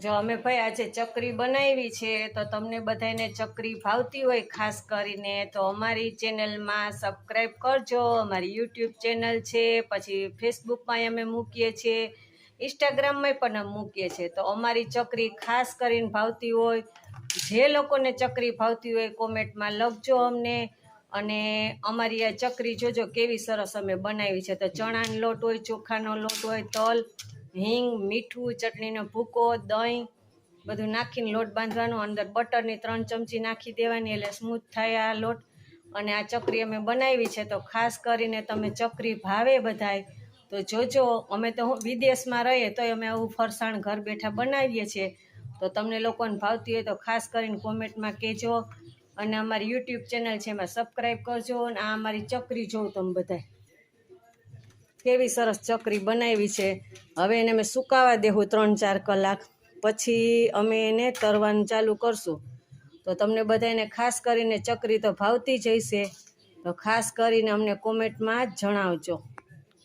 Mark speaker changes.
Speaker 1: જો અમે ભાઈ આજે ચકરી બનાવી છે, તો તમને બધાને ચકરી ભાવતી હોય ખાસ કરીને, તો અમારી ચેનલમાં સબસ્ક્રાઈબ કરજો. અમારી યુટ્યુબ ચેનલ છે, પછી ફેસબુકમાં અમે મૂકીએ છીએ ઇન્સ્ટાગ્રામમાં પણ અમે મૂકીએ છીએ. તો અમારી ચકરી ખાસ કરીને ભાવતી હોય, જે લોકોને ચકરી ભાવતી હોય કોમેન્ટમાં લખજો અમને. અને અમારી આ ચકરી જોજો કેવી સરસ અમે બનાવી છે. તો ચણાનો લોટ હોય, ચોખાનો લોટ હોય, તલ હિંગ, મીઠું, ચટણીનો ભૂકો, દહીં, બધું નાખીને લોટ બાંધવાનો. અંદર બટરની ત્રણ ચમચી નાખી દેવાની એટલે સ્મૂથ થાય આ લોટ. અને આ ચકરી અમે બનાવી છે તો ખાસ કરીને તમે ચકરી ભાવે બધાય તો જોજો. અમે તો વિદેશમાં રહીએ તોય અમે આવું ફરસાણ ઘર બેઠા બનાવીએ છીએ. તો તમને લોકોને ભાવતી હોય તો ખાસ કરીને કોમેન્ટમાં કહેજો. અને અમારી યુટ્યુબ ચેનલ છે એમાં સબસ્ક્રાઈબ કરજો અને આ અમારી ચકરી જોઉં તમે બધાય. કેવી સરસ ચકરી બનાવી છે. હવે એને મેં સુકાવા દેવું ત્રણ ચાર કલાક. પછી અમે એને તરવાનું ચાલુ કરશું. તો તમને બધાને ખાસ કરીને ચકરી તો ભાવતી જ હશે. તો ખાસ કરીને અમને કોમેન્ટમાં જ જણાવજો.